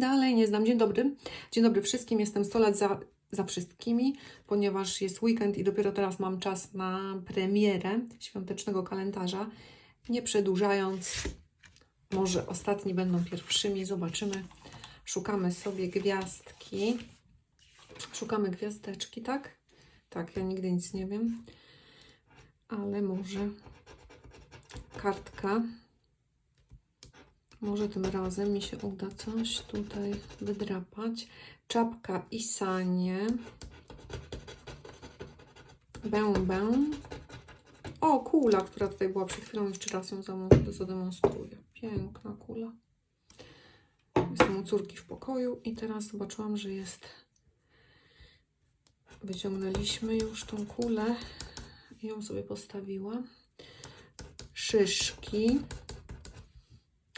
Dalej nie znam. Dzień dobry. Dzień dobry wszystkim. Jestem 100 lat za, za wszystkimi, ponieważ jest weekend i dopiero teraz mam czas na premierę świątecznego kalendarza. Nie przedłużając, może ostatni będą pierwszymi. Zobaczymy. Szukamy sobie gwiazdki. Szukamy gwiazdeczki, tak? Tak, ja nigdy nic nie wiem. Ale może kartka. Może tym razem mi się uda coś tutaj wydrapać. Czapka i sanie. Bębę. O, kula, która tutaj była przed chwilą. Jeszcze raz ją zademonstruję. Piękna kula. Jestem u córki w pokoju i teraz zobaczyłam, że jest. Wyciągnęliśmy już tą kulę i ją sobie postawiła. Szyszki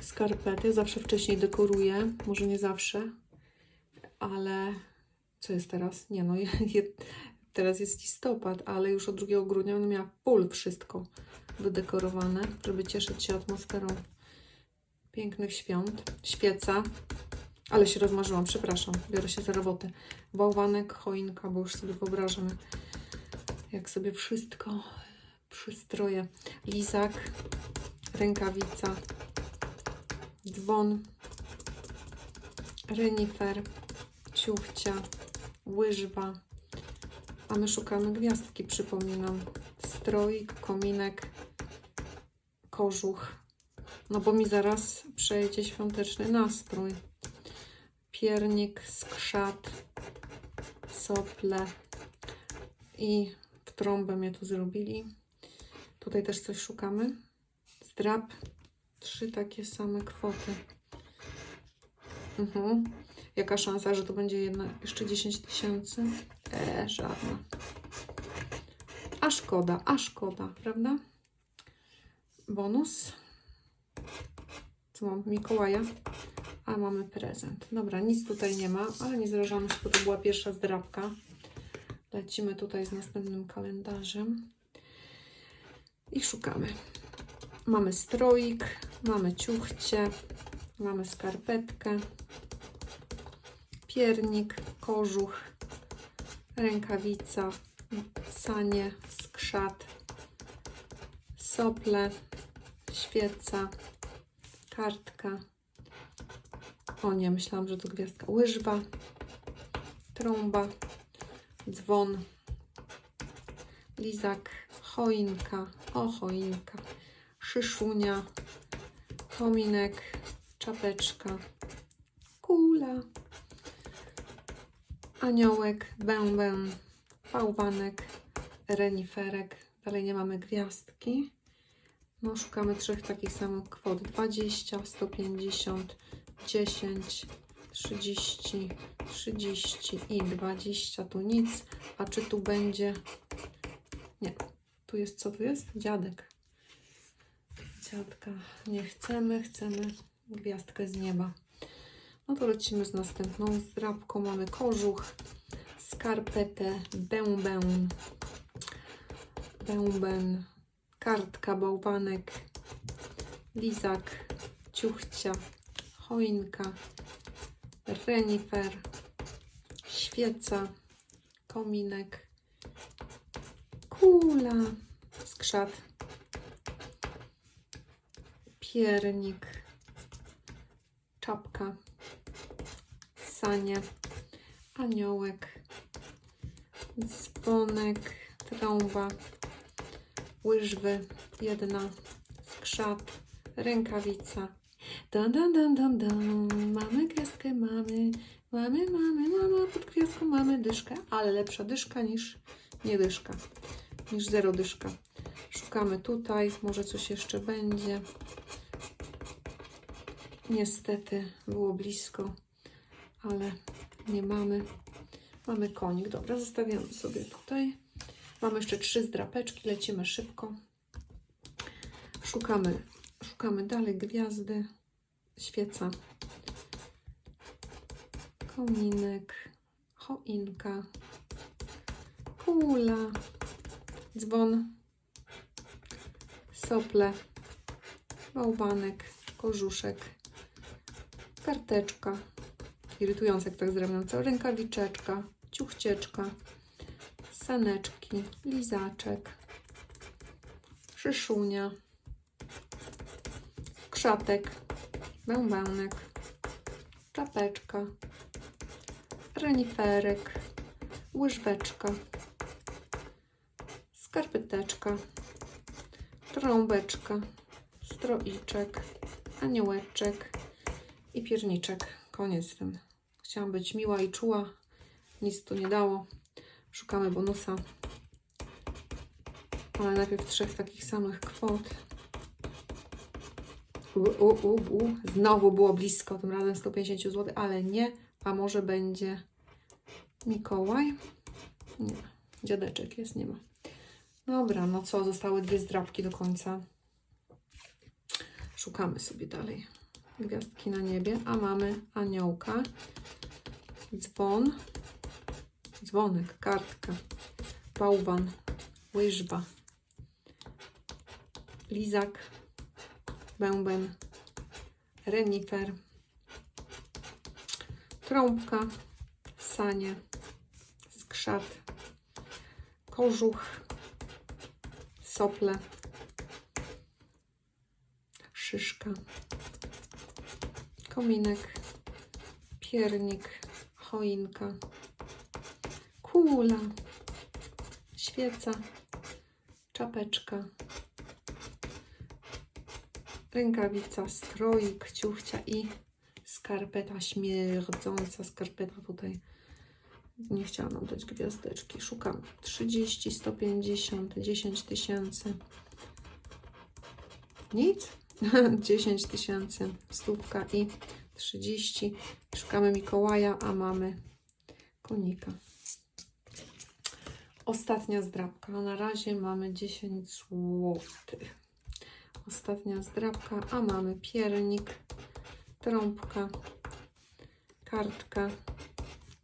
skarpety. Zawsze wcześniej dekoruję. Może nie zawsze, ale co jest teraz? Nie no, je, je, teraz jest listopad, ale już od 2 grudnia będę miała full wszystko wydekorowane, żeby cieszyć się atmosferą pięknych świąt. Świeca, ale się rozmarzyłam, przepraszam, biorę się za robotę. Bałwanek, choinka, bo już sobie wyobrażam, jak sobie wszystko przystroję. Lizak, rękawica, dzwon, renifer, ciuchcia, łyżwa. A my szukamy gwiazdki, przypominam. Stroik, kominek, kożuch. No bo mi zaraz przejdzie świąteczny nastrój. Piernik, skrzat, sople i trąbę mnie tu zrobili. Tutaj też coś szukamy. Zdrap, trzy takie same kwoty. Mhm. Jaka szansa, że to będzie jedna, jeszcze 10 tysięcy? E, żadna. A szkoda, a szkoda, prawda? Bonus. Co mam? Mikołaja. A mamy prezent. Dobra, nic tutaj nie ma, ale nie zrażamy się, bo to była pierwsza zdrabka. Lecimy tutaj z następnym kalendarzem. I szukamy. Mamy stroik, mamy ciuchcie, mamy skarpetkę, piernik, kożuch, rękawica, sanie, skrzat, sople, świeca, kartka. O nie, myślałam, że to gwiazdka. Łyżwa, trąba, dzwon, lizak, choinka, o choinka, szyszunia, kominek, czapeczka, kula, aniołek, bęben, bałwanek, reniferek. Dalej nie mamy gwiazdki. No, szukamy trzech takich samych kwot. 20, 150, 10, 30, 30 i 20. Tu nic. A czy tu będzie... Nie. Tu jest, co tu jest? Dziadek. Dziadka nie chcemy, chcemy gwiazdkę z nieba. No to lecimy z następną zdrabką. Mamy kożuch, skarpetę, bębę, bęben, kartka, bałwanek, lizak, ciuchcia, choinka, renifer, świeca, kominek, kula, skrzat, piernik, czapka, sanie, aniołek, dzwonek, trąba, łyżwy, jedna, skrzat, rękawica. Dan, dan, dan, dan, dan. Mamy gwiazdkę, mamy, mamy, mamy, mamy, pod gwiazdką mamy dyszkę, ale lepsza dyszka niż nie dyszka, niż zero dyszka. Szukamy tutaj, może coś jeszcze będzie. Niestety było blisko, ale nie mamy. Mamy konik. Dobra, zostawiamy sobie tutaj. Mamy jeszcze trzy zdrapeczki, lecimy szybko. Szukamy, szukamy dalej gwiazdy, świeca, kominek, choinka, kula, dzwon, sople, bałwanek, kożuszek, karteczka, irytujące jak tak zrobią, co? Rękawiczeczka, ciuchcieczka, saneczki, lizaczek, szyszunia, krzatek, bębenek, czapeczka, reniferek, łyżweczka, skarpeteczka, trąbeczka, stroiczek, aniołeczek i pierniczek. Koniec tym. Chciałam być miła i czuła. Nic to nie dało. Szukamy bonusa. Ale najpierw trzech takich samych kwot. U, u, u, u. Znowu było blisko, tym razem 150 zł, ale nie. A może będzie Mikołaj? Nie. Dziadeczek jest, nie ma. Dobra, no co, zostały dwie zdrabki do końca. Szukamy sobie dalej. Gwiazdki na niebie, a mamy aniołka, dzwon, dzwonek, kartka, bałwan, łyżwa, lizak, bęben, renifer, trąbka, sanie, skrzat, kożuch, sople, szyszka, kominek, piernik, choinka, kula, świeca, czapeczka, rękawica, stroik, ciuchcia i skarpeta śmierdząca, skarpeta tutaj. Nie chciałam nam dać gwiazdeczki. Szukam 30, 150, 10 tysięcy. Nic? 10 tysięcy, stówka i 30. Szukamy Mikołaja, a mamy konika. Ostatnia zdrabka. Na razie mamy 10 złotych. Ostatnia zdrabka, a mamy piernik, trąbka, kartka,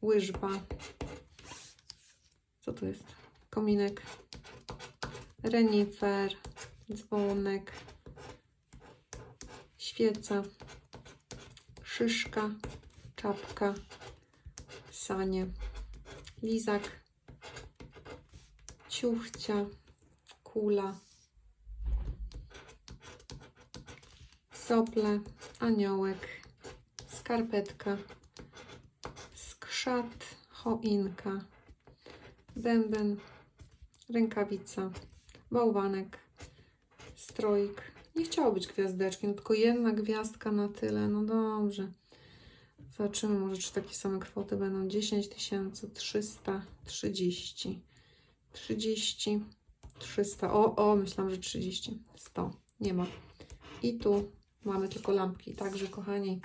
łyżwa. Co to jest? Kominek, renifer, dzwonek, świeca, szyszka, czapka, sanie, lizak, ciuchcia, kula, sople, aniołek, skarpetka, skrzat, choinka, bęben, rękawica, bałwanek, stroik. Nie chciało być gwiazdeczki, no tylko jedna gwiazdka na tyle. No dobrze. Zobaczymy, może czy takie same kwoty będą. 10 330. 30, 300. O, o, myślałam, że 30. 100. Nie ma. I tu mamy tylko lampki. Także, kochani,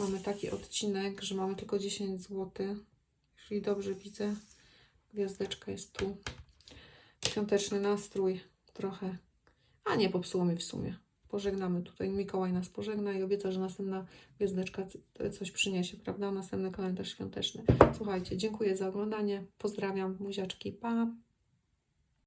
mamy taki odcinek, że mamy tylko 10 zł. Jeżeli dobrze widzę, gwiazdeczka jest tu. Świąteczny nastrój trochę. A nie, popsuło mi w sumie. Pożegnamy tutaj. Mikołaj nas pożegna i obieca, że następna gwiazdeczka coś przyniesie, prawda? Następny kalendarz świąteczny. Słuchajcie, dziękuję za oglądanie. Pozdrawiam, buziaczki. Pa!